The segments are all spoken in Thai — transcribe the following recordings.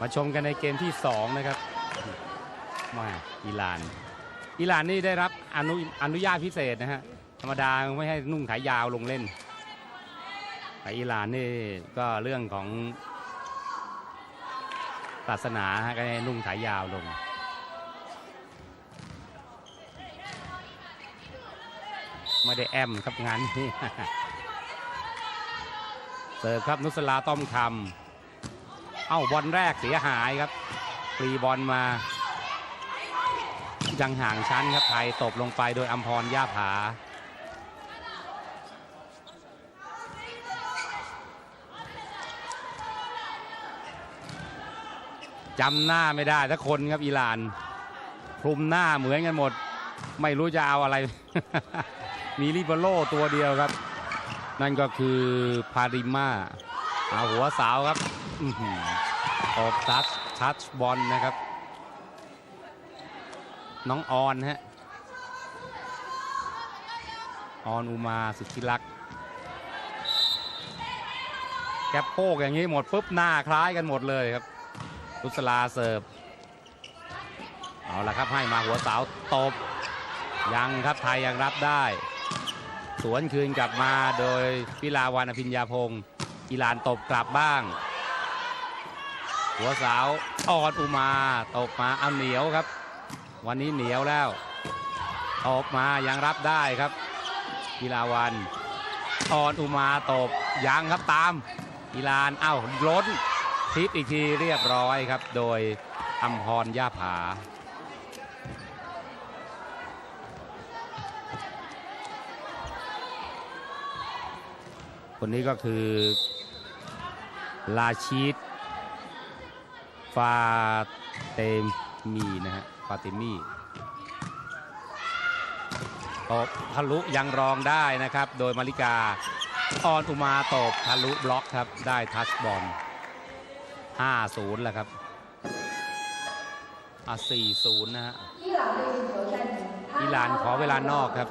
มาชมกันในเกมที่ 2 นะครับมาอิหร่าน อิหร่านนี่ได้รับอนุอนุญาตพิเศษนะฮะธรรมดาไม่ให้นุ่งขายาวลงเล่นแต่อิหร่านนี่ก็เรื่องของศาสนาฮะก็ให้นุ่งขายาวลงไม่ได้แอมครับงานนี้เสิร์ฟครับนุสลาต้อมคำ เอ้าบอลแรกเสียหายครับฟรีบอลมา ยังห่างชั้นครับไทยตบลงไปโดยอัมพรย่าผาจำหน้าไม่ได้สักคนครับอิหร่านคลุมหน้าเหมือนกันหมด ไม่รู้จะเอาอะไร มีริเบโรตัวเดียวครับ นั่นก็คือพาริมาเอาหัวสาวครับ ออกทัชทัชบอลนะครับ น้องออนฮะ ออนอุมาสุทธิรักษ์แกปโป้กอย่างนี้หมดปุ๊บหน้าคล้ายกันหมดเลยครับรุสลาเสิร์ฟ เอาละครับให้มาหัวสาวตบ ยังครับไทยยังรับได้ สวนคืนกลับมาโดยพิลาวันอภิญญาพงศ์อิหร่านตบกลับบ้าง หัวสาวออดอุมาตบมาเอาเหนียวครับ วันนี้เหนียวแล้วตบมายังรับได้ครับพิลาวันออดอุมาตบยังครับตามอิหร่านเอ้าล้นทิปอีกทีเรียบร้อยครับ โดยอัมพรย่าผาคนนี้ก็คือ ลาชีด ฟาเตมีนะฮะฟาเตมีตบทะลุยังรองได้นะครับ โดยมาริกาออนอุมาตบทะลุบล็อกครับ ได้ทัชบอล 5-0 แล้วครับอะ4-0 นะฮะอิหร่านขอเวลานอกครับ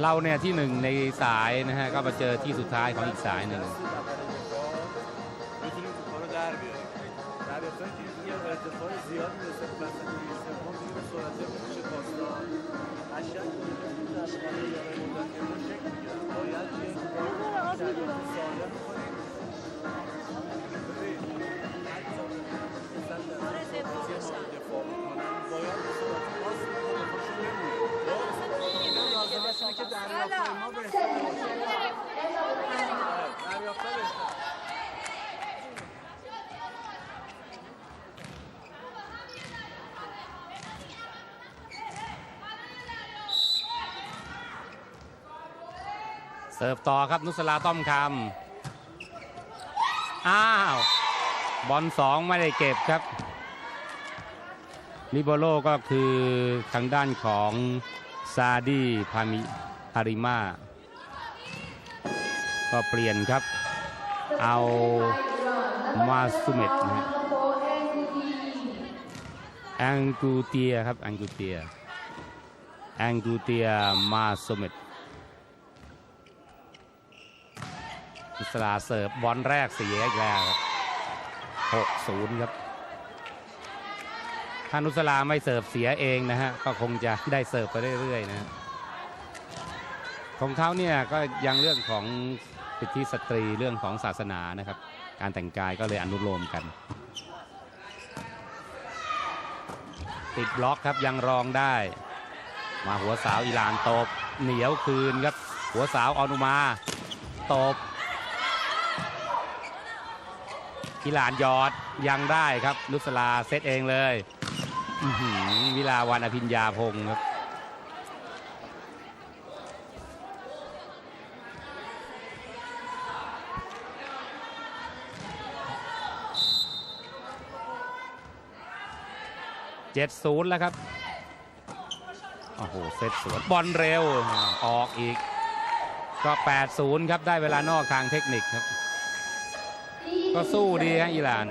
เราเนี่ยที่หนึ่งในสายนะฮะก็มาเจอที่สุดท้ายของอีกสายหนึ่ง เสิร์ฟต่อครับนุสลาต้อมคำอ้าวบอลสองไม่ได้เก็บครับลิโบโลก็คือทางด้านของซาดีพามิพาริมาก็เปลี่ยนครับ เอามาสุเมตนะฮะแองกูเตียครับแองกูเตียแองกูเตียมาสุเมต นุสลาเสิร์ฟบอลแรกเสียอีกแล้วครับ6-0ครับถ้านุสลาไม่เสิร์ฟเสียเองนะฮะก็คงจะได้เสิร์ฟไปเรื่อยๆนะของเขาเนี่ยก็ยังเรื่องของสิทธิสตรีเรื่องของศาสนานะครับ การแต่งกายก็เลยอนุโลมกัน ติดบล็อกครับยังรองได้ มาหัวสาวอิหร่านตบเหนียวคืนครับ หัวสาวออนุมาตบ อิหร่านยอดยังได้ครับ นุสลาเซตเองเลยวิลาวันอภิญญาพงศ์ครับเจ็ดศูนย์แล้วครับ โอ้โห เซตสวนบอลเร็ว ออกอีก ก็ 8 0 ครับ ได้เวลานอกทางเทคนิคครับ ก็สู้ดีฮะอิหร่าน